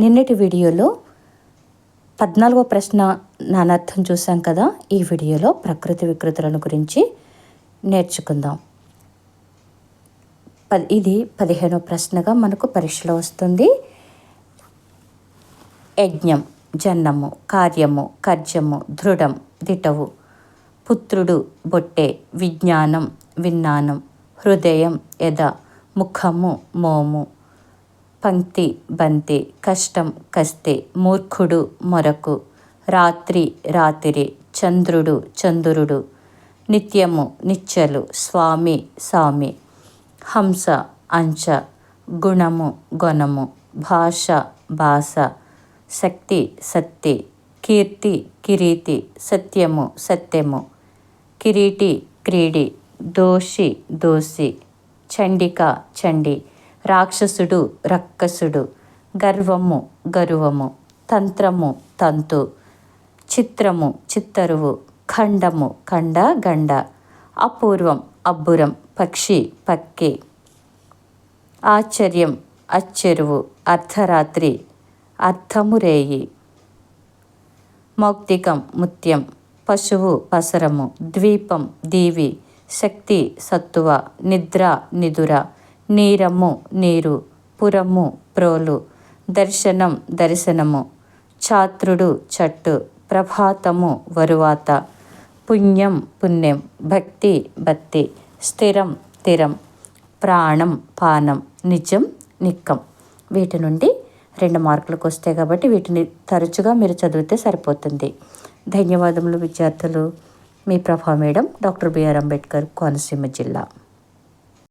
నిన్నటి వీడియోలో పద్నాలుగో ప్రశ్న నానార్థం చూసాం కదా. ఈ వీడియోలో ప్రకృతి వికృతులను గురించి నేర్చుకుందాం. ఇది పదిహేనో ప్రశ్నగా మనకు పరీక్షలో వస్తుంది. యజ్ఞం జన్నము కార్యము కర్జము దృఢం దిటవు పుత్రుడు బొట్టె విజ్ఞానం విన్నానం హృదయం యథ ముఖము మోము పంక్తి బంతి కష్టం కస్తే మూర్ఖుడు మొరకు రాత్రి రాతిరి చంద్రుడు చంద్రుడు నిత్యము నిత్యలు స్వామి స్వామి హంస అంచ గుణము గుణము భాష భాష శక్తి సత్తి కీర్తి కిరీతి సత్యము సత్యము కిరీటి క్రీడి దోషి దోషి చండిక చండి రాక్షసుడు రక్కసుడు గర్వము గర్వము తంత్రము తంతు చిత్రము చిత్తరువు ఖండము ఖండ గండ అపూర్వం అబ్బురం పక్షి పక్కి ఆశ్చర్యం అచ్చెరువు అర్ధరాత్రి అర్థము రేయి మౌక్తికం ముత్యం పశువు పసరము ద్వీపం దీవి శక్తి సత్తువ నిద్ర నిదుర నీరము నీరు పురము ప్రోలు దర్శనం దర్శనము ఛాత్రుడు చట్టు ప్రభాతము వరువాత పుణ్యం పుణ్యం భక్తి భక్తి స్థిరం స్థిరం ప్రాణం పానం నిజం నిక్కం. వీటి నుండి రెండు మార్కులకు వస్తాయి కాబట్టి వీటిని తరచుగా మీరు చదివితే సరిపోతుంది. ధన్యవాదములు విద్యార్థులు. మీ Prabha madam doctor B R Ambedkar Konaseema జిల్లా.